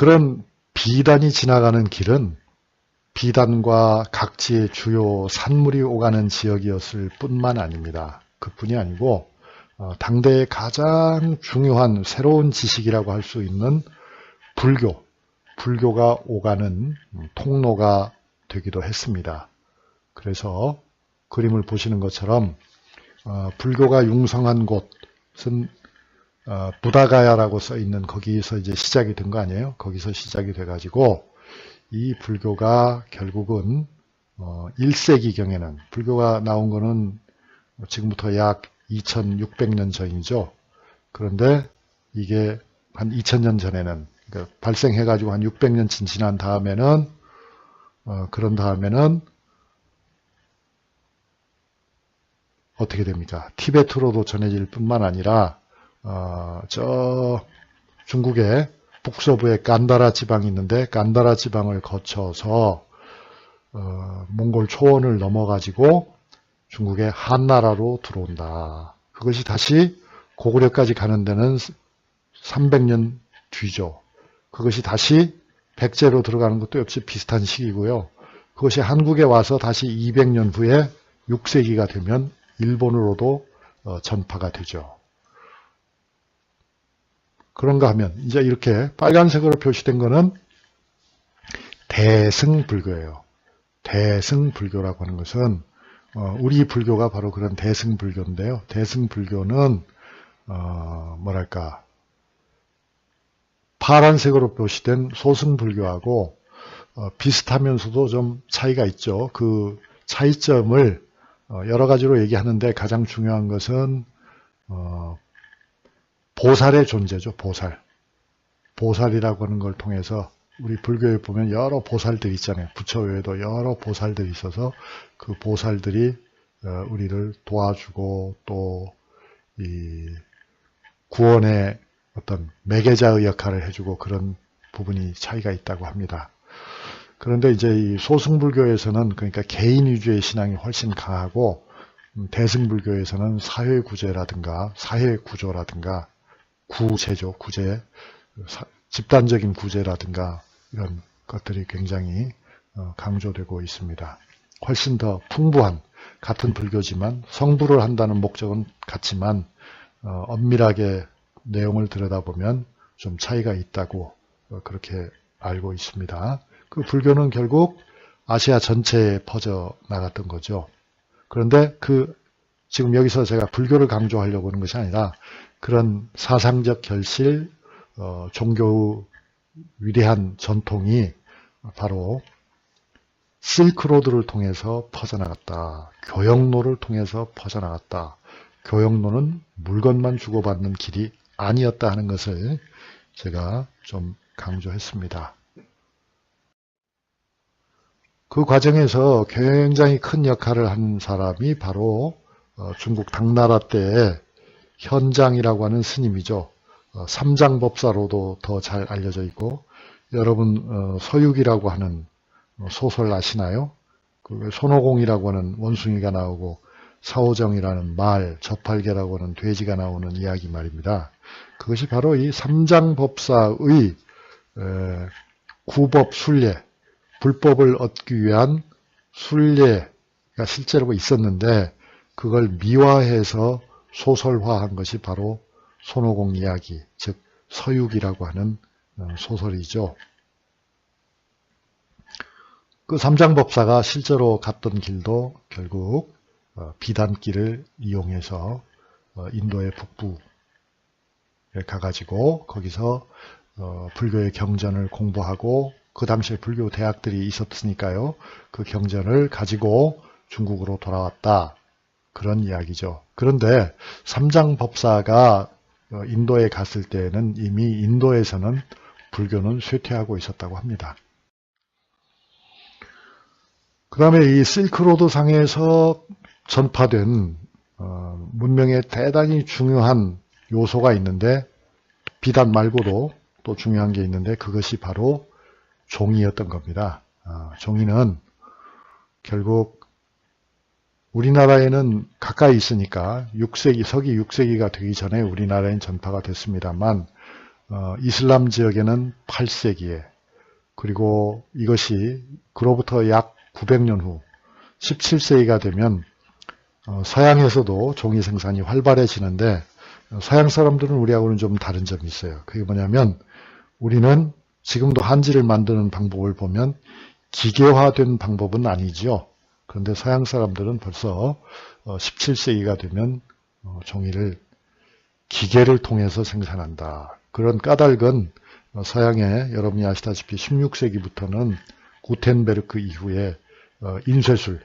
그런 비단이 지나가는 길은 비단과 각지의 주요 산물이 오가는 지역이었을 뿐만 아닙니다. 그뿐이 아니고 어, 당대의 가장 중요한 새로운 지식이라고 할 수 있는 불교, 불교가 오가는 음, 통로가 되기도 했습니다. 그래서 그림을 보시는 것처럼 어, 불교가 융성한 곳은 어, 부다가야라고 써 있는 거기서 이제 시작이 된 거 아니에요? 거기서 시작이 돼가지고 이 불교가 결국은 어, 1세기 경에는 불교가 나온 거는 지금부터 약 2600년 전이죠. 그런데 이게 한 2000년 전에는 그러니까 발생해가지고 한 600년 지난 다음에는 어, 그런 다음에는 어떻게 됩니까? 티베트로도 전해질 뿐만 아니라 어, 저 중국의 북서부에 간다라 지방이 있는데 간다라 지방을 거쳐서 어, 몽골 초원을 넘어가지고 중국의 한나라로 들어온다. 그것이 다시 고구려까지 가는 데는 300년 뒤죠. 그것이 다시 백제로 들어가는 것도 역시 비슷한 시기고요. 그것이 한국에 와서 다시 200년 후에 6세기가 되면 일본으로도 어, 전파가 되죠. 그런가 하면 이제 이렇게 빨간색으로 표시된 거는 대승불교예요. 대승불교라고 하는 것은 어, 우리 불교가 바로 그런 대승불교인데요. 대승불교는 어, 뭐랄까 파란색으로 표시된 소승불교하고 어, 비슷하면서도 좀 차이가 있죠. 그 차이점을 어, 여러 가지로 얘기하는데 가장 중요한 것은 어, 보살의 존재죠. 보살. 보살이라고 하는 걸 통해서 우리 불교에 보면 여러 보살들이 있잖아요. 부처 외에도 여러 보살들이 있어서 그 보살들이 어, 우리를 도와주고 또 이 구원의 어떤 매개자의 역할을 해주고 그런 부분이 차이가 있다고 합니다. 그런데 이제 이 소승불교에서는 그러니까 개인 위주의 신앙이 훨씬 강하고 음, 대승불교에서는 사회 구제라든가 사회 구조라든가 구제죠. 구제. 집단적인 구제라든가 이런 것들이 굉장히 어, 강조되고 있습니다. 훨씬 더 풍부한 같은 불교지만 성불을 한다는 목적은 같지만 어, 엄밀하게 내용을 들여다보면 좀 차이가 있다고 어, 그렇게 알고 있습니다. 그 불교는 결국 아시아 전체에 퍼져 나갔던 거죠. 그런데 그 지금 여기서 제가 불교를 강조하려고 하는 것이 아니라 그런 사상적 결실, 어, 종교 위대한 전통이 바로 실크로드를 통해서 퍼져나갔다. 교역로를 통해서 퍼져나갔다. 교역로는 물건만 주고받는 길이 아니었다 하는 것을 제가 좀 강조했습니다. 그 과정에서 굉장히 큰 역할을 한 사람이 바로 어, 중국 당나라 때의 현장이라고 하는 스님이죠. 어, 삼장법사로도 더 잘 알려져 있고 여러분 어, 서육이라고 하는 소설 아시나요? 그 손오공이라고 하는 원숭이가 나오고 사오정이라는 말, 저팔계라고 하는 돼지가 나오는 이야기 말입니다. 그것이 바로 이 삼장법사의 구법 순례, 불법을 얻기 위한 순례가 실제로 있었는데 그걸 미화해서 소설화한 것이 바로 손오공 이야기, 즉 서육이라고 하는 어, 소설이죠. 그 삼장법사가 실제로 갔던 길도 결국 어, 비단길을 이용해서 어, 인도의 북부에 가가지고 거기서 불교의 경전을 공부하고 그 당시에 불교 대학들이 있었으니까요. 그 경전을 가지고 중국으로 돌아왔다. 그런 이야기죠. 그런데 삼장 법사가 어, 인도에 갔을 때는 이미 인도에서는 불교는 쇠퇴하고 있었다고 합니다. 그 다음에 이 실크로드 상에서 전파된 어, 문명의 대단히 중요한 요소가 있는데 비단 말고도 또 중요한 게 있는데 그것이 바로 종이였던 겁니다. 어, 종이는 결국 우리나라에는 가까이 있으니까 6세기, 서기 6세기가 되기 전에 우리나라엔 전파가 됐습니다만 어, 이슬람 지역에는 8세기에 그리고 이것이 그로부터 약 900년 후 17세기가 되면 어, 서양에서도 종이 생산이 활발해지는데 어, 서양 사람들은 우리하고는 좀 다른 점이 있어요. 그게 뭐냐면 우리는 지금도 한지를 만드는 방법을 보면 기계화된 방법은 아니지요. 그런데 서양 사람들은 벌써 17세기가 되면 어, 종이를 기계를 통해서 생산한다. 그런 까닭은 어, 서양에 여러분이 아시다시피 16세기부터는 구텐베르크 이후에 어, 인쇄술,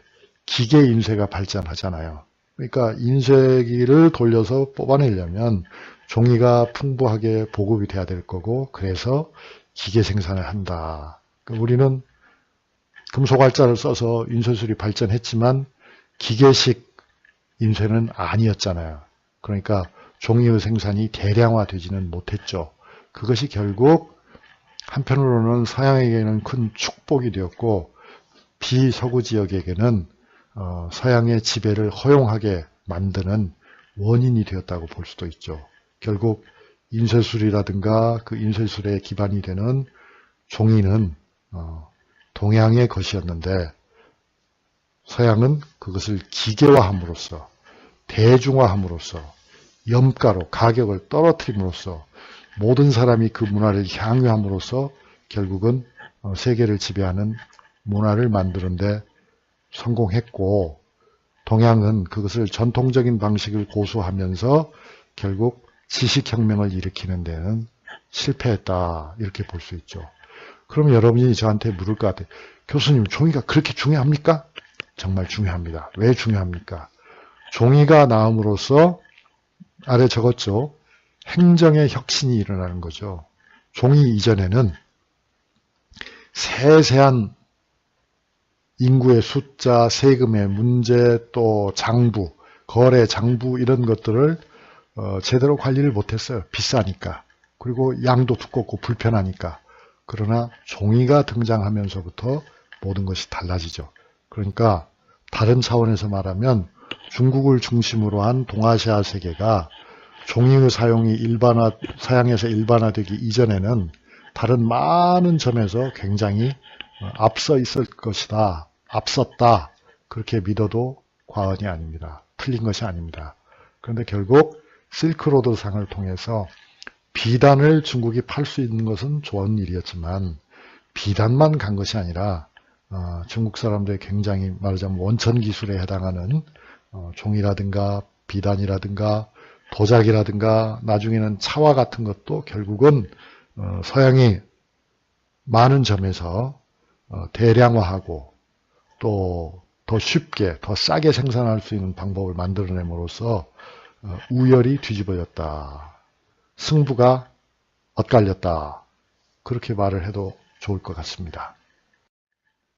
기계 인쇄가 발전하잖아요. 그러니까 인쇄기를 돌려서 뽑아내려면 종이가 풍부하게 보급이 돼야 될 거고 그래서 기계 생산을 한다. 그러니까 우리는 금속알자를 써서 인쇄술이 발전했지만 기계식 인쇄는 아니었잖아요. 그러니까 종이의 생산이 대량화되지는 못했죠. 그것이 결국 한편으로는 서양에게는 큰 축복이 되었고 비서구 지역에게는 어, 서양의 지배를 허용하게 만드는 원인이 되었다고 볼 수도 있죠. 결국 인쇄술이라든가 그 인쇄술의 기반이 되는 종이는 어, 동양의 것이었는데 서양은 그것을 기계화함으로써 대중화함으로써 염가로 가격을 떨어뜨림으로써 모든 사람이 그 문화를 향유함으로써 결국은 어, 세계를 지배하는 문화를 만드는데 성공했고 동양은 그것을 전통적인 방식을 고수하면서 결국 지식혁명을 일으키는 데는 실패했다 이렇게 볼 수 있죠. 그럼 여러분이 저한테 물을 것 같아요. 교수님 종이가 그렇게 중요합니까? 정말 중요합니다. 왜 중요합니까? 종이가 나옴으로써 아래 적었죠. 행정의 혁신이 일어나는 거죠. 종이 이전에는 세세한 인구의 숫자, 세금의 문제, 또 장부, 거래 장부 이런 것들을 어, 제대로 관리를 못했어요. 비싸니까. 그리고 양도 두껍고 불편하니까. 그러나 종이가 등장하면서부터 모든 것이 달라지죠. 그러니까 다른 차원에서 말하면 중국을 중심으로 한 동아시아 세계가 종이의 사용이 일반화, 서양에서 일반화되기 이전에는 다른 많은 점에서 굉장히 어, 앞서 있을 것이다. 앞섰다. 그렇게 믿어도 과언이 아닙니다. 틀린 것이 아닙니다. 그런데 결국 실크로드 상을 통해서 비단을 중국이 팔 수 있는 것은 좋은 일이었지만 비단만 간 것이 아니라 어, 중국 사람들이 굉장히 말하자면 원천 기술에 해당하는 어, 종이라든가 비단이라든가 도자기라든가 나중에는 차와 같은 것도 결국은 어, 서양이 많은 점에서 어, 대량화하고 또 더 쉽게 더 싸게 생산할 수 있는 방법을 만들어냄으로써 어, 우열이 뒤집어졌다. 승부가 엇갈렸다. 그렇게 말을 해도 좋을 것 같습니다.